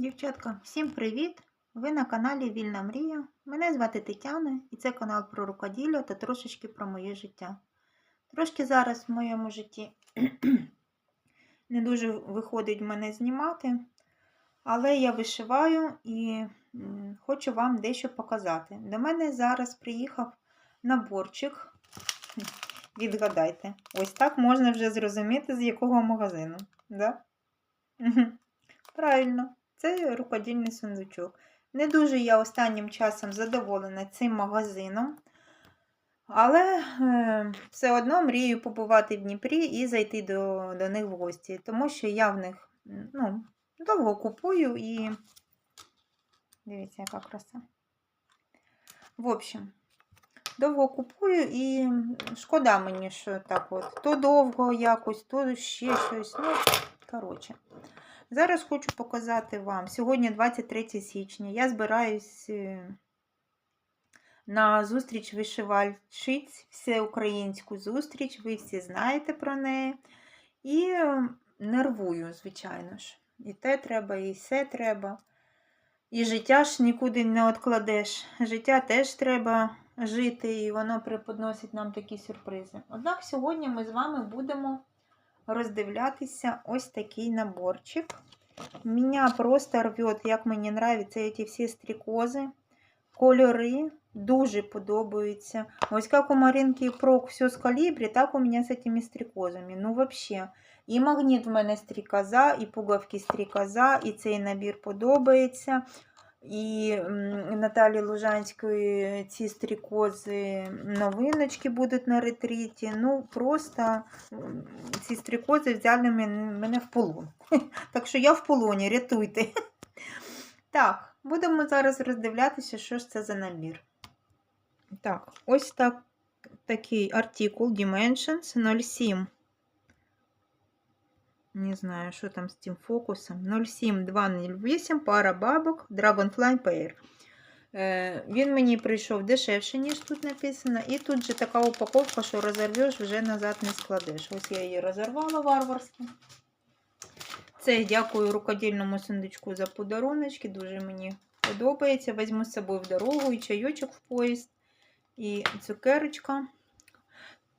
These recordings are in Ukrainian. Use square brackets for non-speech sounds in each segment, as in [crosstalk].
Дівчатка, всім привіт! Ви на каналі Вільна Мрія. Мене звати Тетяна і це канал про рукоділля та трошечки про моє життя. Трошки зараз в моєму житті [clears throat] не дуже виходить мене знімати, але я вишиваю і хочу вам дещо показати. До мене зараз приїхав наборчик. Відгадайте, ось так можна вже зрозуміти, з якого магазину. Да? Правильно, це рукодільний сундучок. Не дуже я останнім часом задоволена цим магазином, але е, все одно мрію побувати в Дніпрі і зайти до, до них в гості, тому що я в них ну, довго купую і. Дивіться, яка краса. В общем, довго купую і шкода мені, що так от. То довго якось, то ще щось. Ну, коротше. Зараз хочу показати вам. Сьогодні 23 січня. Я збираюсь е, на зустріч вишивальщиць, всеукраїнську зустріч, ви всі знаєте про неї. І е, нервую, звичайно ж. І те треба, і все треба. І життя ж нікуди не откладеш. Життя теж треба жити, і воно преподносить нам такі сюрпризи. Однак сьогодні ми з вами будемо роздивлятися ось такий наборчик. Меня просто рвет, як мені нравятся ці всі стрікози. Кольори дуже подобаються. Ось як у Маринки Прок все з калібрі, так у мене з цими стрікозами. Ну, вообще. І магніт в мене стрікоза, і пуговки стрікоза, і цей набір подобається. І Наталі Лужанської ці стрікози новиночки будуть на ретриті. Ну, просто ці стрікози взяли мене в полон. [laughs] Так що я в полоні, рятуйте. [laughs] Так, будемо зараз роздивлятися, що ж це за набір. Так, ось так, такий артикул Dimensions 07. Не знаю, що там з цим фокусом. 07208, пара бабок, Dragonfly Pair. Е, він мені прийшов дешевше, ніж тут написано. І тут же така упаковка, що розорвеш, вже назад не складеш. Ось я її розорвала варварськи. Це дякую рукодільному сундучку за подаруночки. Дуже мені подобається. Візьму з собою в дорогу і чайочок в поїзд, і цукерочка.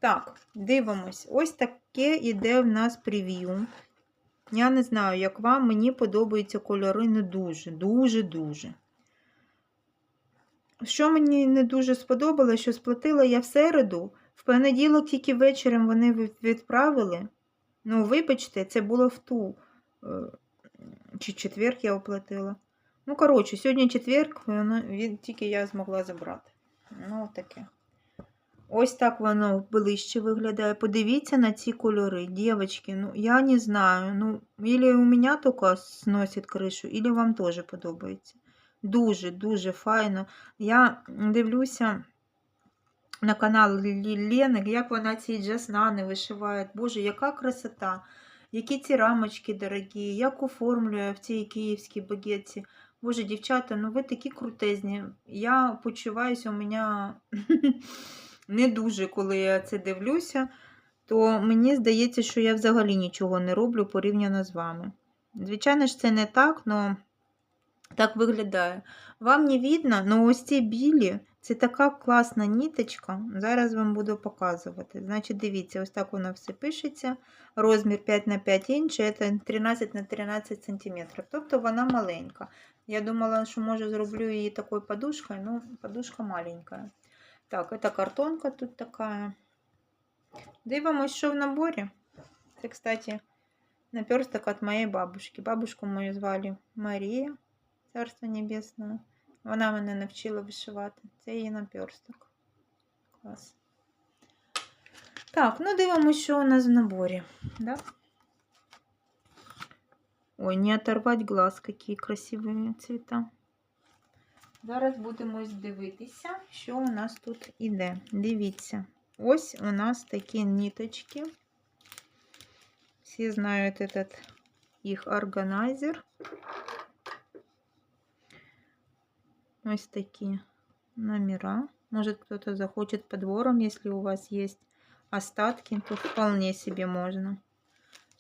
Так, дивимось. Ось таке іде в нас прев'ю. Я не знаю, як вам, мені подобаються кольори не дуже, дуже-дуже. Що мені не дуже сподобалося, що сплатила я в середу, в понеділок тільки вечором вони відправили. Ну, вибачте, це було в ту. е, Чи четверг я оплатила. Ну, коротше, сьогодні четверг, тільки я змогла забрати. Ну, таке. Ось так воно ближче виглядає. Подивіться на ці кольори, дівчатки. Ну, я не знаю. Ну, или у мене тільки сносить кришу, или вам теж подобається. Дуже-дуже файно. Я дивлюся на канал Лі- як вона ці джаснани вишиває. Боже, яка красота! Які ці рамочки дорогі, як оформлює в цій київській багетці. Боже, дівчата, ну ви такі крутезні. Я почуваюся, у мене [laughs] не дуже, коли я це дивлюся, то мені здається, що я взагалі нічого не роблю порівняно з вами. Звичайно ж, це не так, але так виглядає. Вам не видно, але ось ці білі, це така класна ніточка. Зараз вам буду показувати. Значить, дивіться, ось так воно все пишеться. Розмір 5 на 5 інчі, це 13 на 13 см. Тобто вона маленька. Я думала, що може зроблю її такою подушкою, але подушка маленька. Так, это картонка тут такая. Дивимось, що в наборі. Це, кстати, наперсток от моєї бабушки. Бабушку мою звали Марія, царство небесне. Вона мене навчила вишивати. Це її наперсток. Клас. Так, ну дивимось, що у нас в наборі. Да? Ой, не оторвать глаз, які красиві цвіта. Зараз будемо ось дивитися, що у нас тут іде. Дивіться, ось у нас такі ниточки. Всі знають этот їх органайзер. Ось такі номера. Может, кто-то захочет подвором, если у вас есть остатки, то вполне себе можно.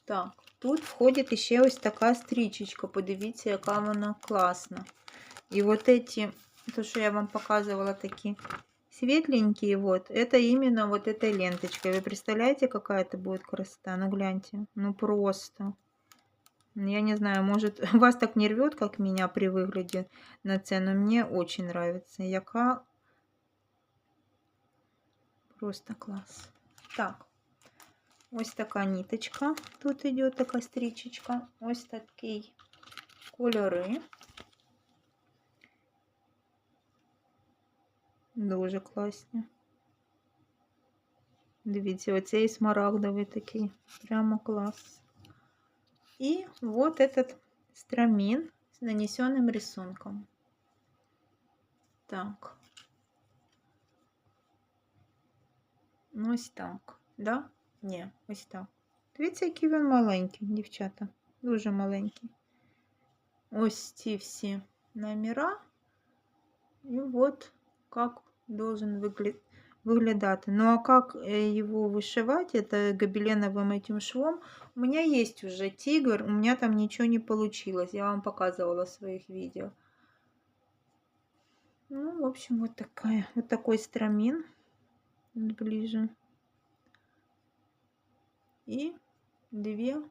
Так, тут входить ще ось така стрічечка. Подивіться, яка вона класна. І от эти, то, що я вам показувала, такі светленькие, вот, это именно вот этой ленточкой. Вы представляете, какая это будет красота? Ну, гляньте, ну просто. Я не знаю, может, [laughs] вас так не рвет, как меня при выгляде на цену. Мне очень нравится. Яка просто класс. Так. Ось така ниточка. Тут йде така стрічечка. Ось такий кольори. Дуже класні. Дивіться, оцей смарагдовий такий. Прямо клас. И вот этот страмин с нанесенным рисунком. Так. Ну, ось так. Да? Ні, ось так. Дивіться, який він маленький, дівчата. Дуже маленький. Ось ці всі номера. І от как должен выгля... выглядать. Ну а как э, его вышивать, это гобеленовым этим швом, у меня есть уже тигр, у меня там ничего не получилось. Я вам показывала в своих видео. Ну, в общем, вот такая, вот такой страмин ближе. И две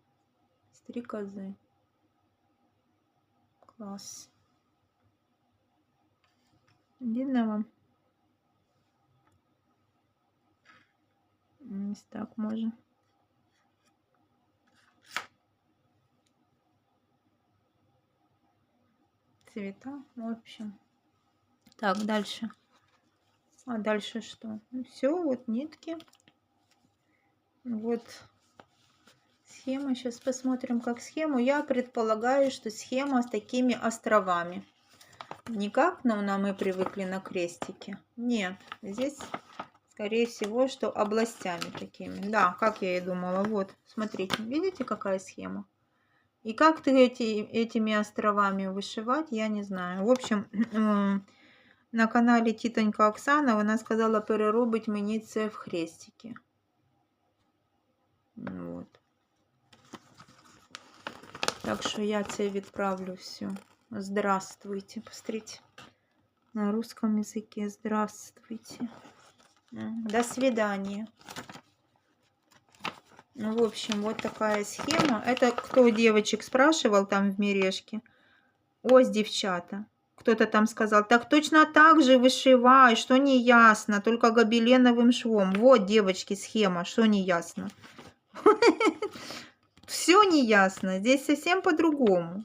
стрекозы. Класс. Видно вам? Ось так може. Цвета, в общем. Так, дальше. А дальше что? Ну, все, вот нитки. Вот схема. Сейчас посмотрим, как схему. Я предполагаю, что схема с такими островами. Не как ну, на мы привыкли на крестике. Нет, здесь, скорее всего, что областями такими. Да, как я и думала. Вот, смотрите, видите, какая схема? И как ты эти, этими островами вышивать, я не знаю. В общем, [clears throat] на каналі Тітонька Оксана вона сказала переробить мені це в хрестики. Вот. Так що я це відправлю все. Здравствуйте. Посмотрите. На русском языке. Здравствуйте. До свидания. Ну, в общем, вот такая схема. Это кто девочек спрашивал там в мережке? Ось, девчата. Кто-то там сказал, так точно так же вышивай, что не ясно, только гобеленовым швом. Вот, девочки, схема, что не ясно. [laughs] Все не ясно, здесь совсем по-другому.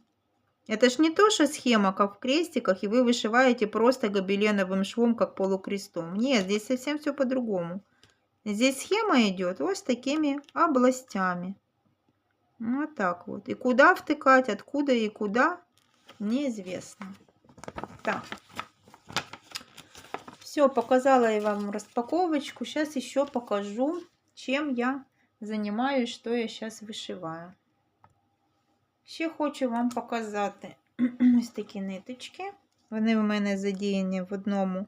Это ж не то, что схема, как в крестиках, и вы вышиваете просто гобеленовым швом, как полукрестом. Нет, здесь совсем все по-другому. Здесь схема идет вот с такими областями. Вот так вот. И куда втыкать, откуда и куда, неизвестно. Так. Все, показала я вам распаковочку. Сейчас еще покажу, чем я занимаюсь, что я сейчас вышиваю. Ще хочу вам показати [clears throat] ось такі ниточки. Вони в мене задіяні в одному,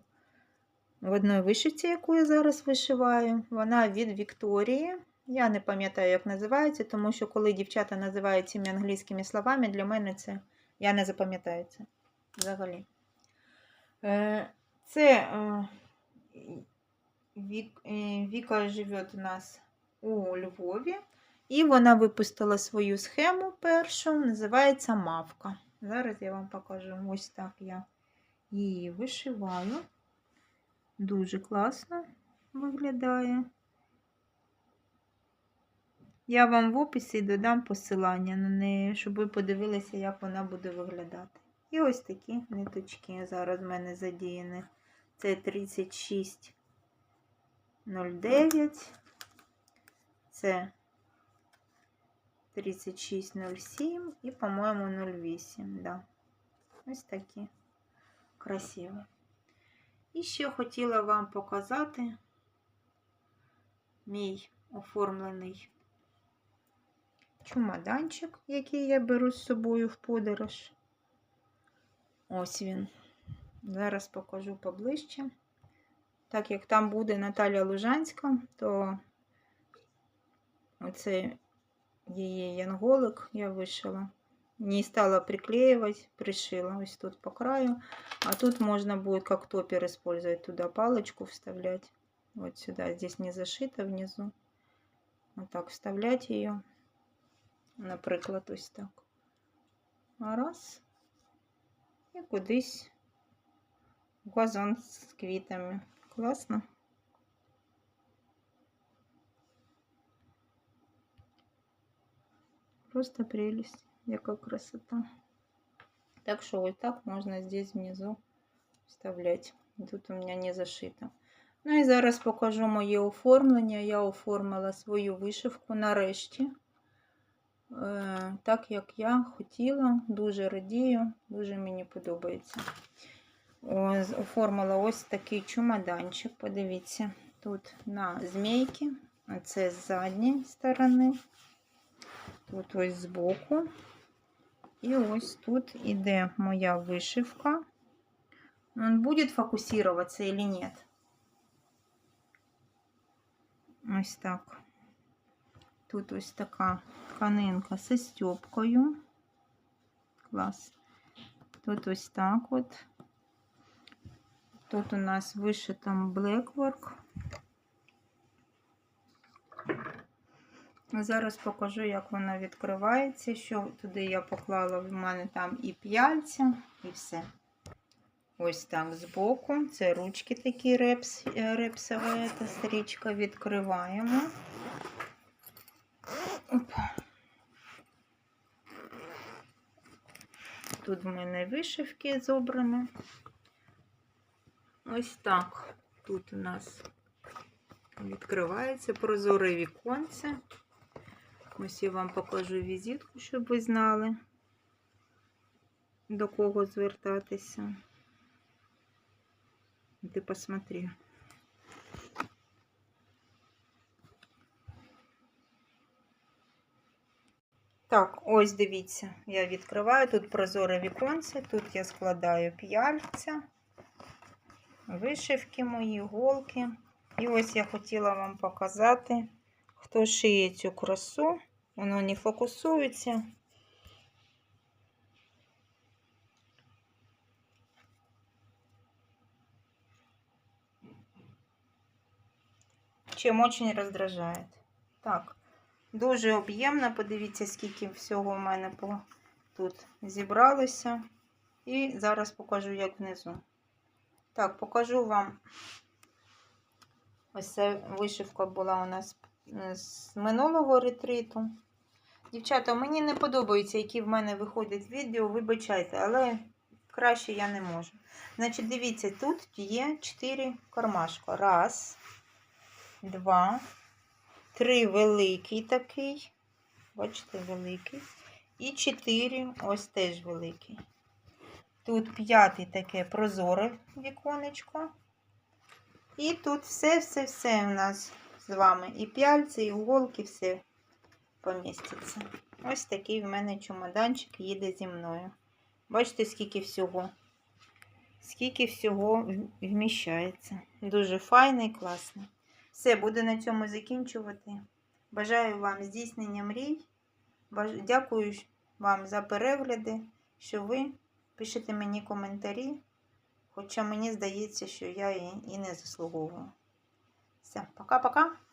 в одній вишивці, яку я зараз вишиваю. Вона від Вікторії. Я не пам'ятаю, як називається, тому що коли дівчата називають цими англійськими словами, для мене це я не запам'ятаю це взагалі. Е, це е, Віка живе у нас у Львові. І вона випустила свою схему першу, називається мавка. Зараз я вам покажу. Ось так я її вишиваю. Дуже класно виглядає. Я вам в описі додам посилання на неї, щоб ви подивилися, як вона буде виглядати. І ось такі ниточки зараз в мене задіяні. Це 36,09. Це 3607 і, по-моєму, 08. Да. Ось такі красиві. І ще хотіла вам показати мій оформлений чумаданчик, який я беру з собою в подорож. Ось він. Зараз покажу поближче. Так як там буде Наталя Лужанська, то оцей її янголик я вишила. Не стала приклеивать, пришила. Ось тут по краю. А тут можно будет как топер использовать. Туда палочку вставлять. Вот сюда. Здесь не зашито внизу. Вот так вставлять ее. Наприклад, ось так. А раз. І кудись в газон з квітами. Класно. Просто прелесть. Яка красота. Так что вот так можно здесь внизу вставлять. Тут у меня не зашито. Ну і зараз покажу моє оформлення. Я оформила свою вишивку нарешті. Е, так як я хотіла, дуже радію, дуже мені подобається. Ось, оформила ось такий чумоданчик. Подивіться, тут на змійки, а це з задньої сторони, Тут ось збоку. І ось тут іде моя вишивка. Он будет фокусироваться или нет? Ось так. Тут ось така тканинка зі стьопкою. Клас. Тут ось так от. Тут у нас вишито Blackwork. Зараз покажу, як вона відкривається, що туди я поклала, в мене там і п'яльця, і все. Ось так збоку. Це ручки такі репс, е, репсова та стрічка. Відкриваємо. Оп. Тут в мене вишивки зобрані. Ось так. Тут у нас відкривається прозоре віконце. Ось я вам покажу візитку, щоб ви знали, до кого звертатися. Ти посмотри. Так, ось дивіться, я відкриваю тут прозоре віконце, тут я складаю п'яльця, вишивки мої, голки. І ось я хотіла вам показати, хто шиє цю красу. Воно не фокусується. Чим очень раздражает. Так, дуже об'ємно. Подивіться, скільки всього в мене по... тут зібралося. І зараз покажу, як внизу. Так, покажу вам. Ось ця вишивка була у нас з минулого ретриту. Дівчата, мені не подобається, які в мене виходять відео, вибачайте, але краще я не можу. Значить, дивіться, тут є 4 кармашка. Раз, два, три великий такий. Бачите, великий. І 4 ось теж великий. Тут п'ятий таке прозоре віконечко. І тут все-все-все у нас з вами. І п'яльці, і голки, все поміститься. Ось такий в мене чемоданчик їде зі мною. Бачите, скільки всього. Скільки всього вміщається. Дуже файний, класний. Все, буду на цьому закінчувати. Бажаю вам здійснення мрій. Дякую вам за перегляди, що ви пишете мені коментарі. Хоча мені здається, що я і не заслуговую. Все, пока-пока.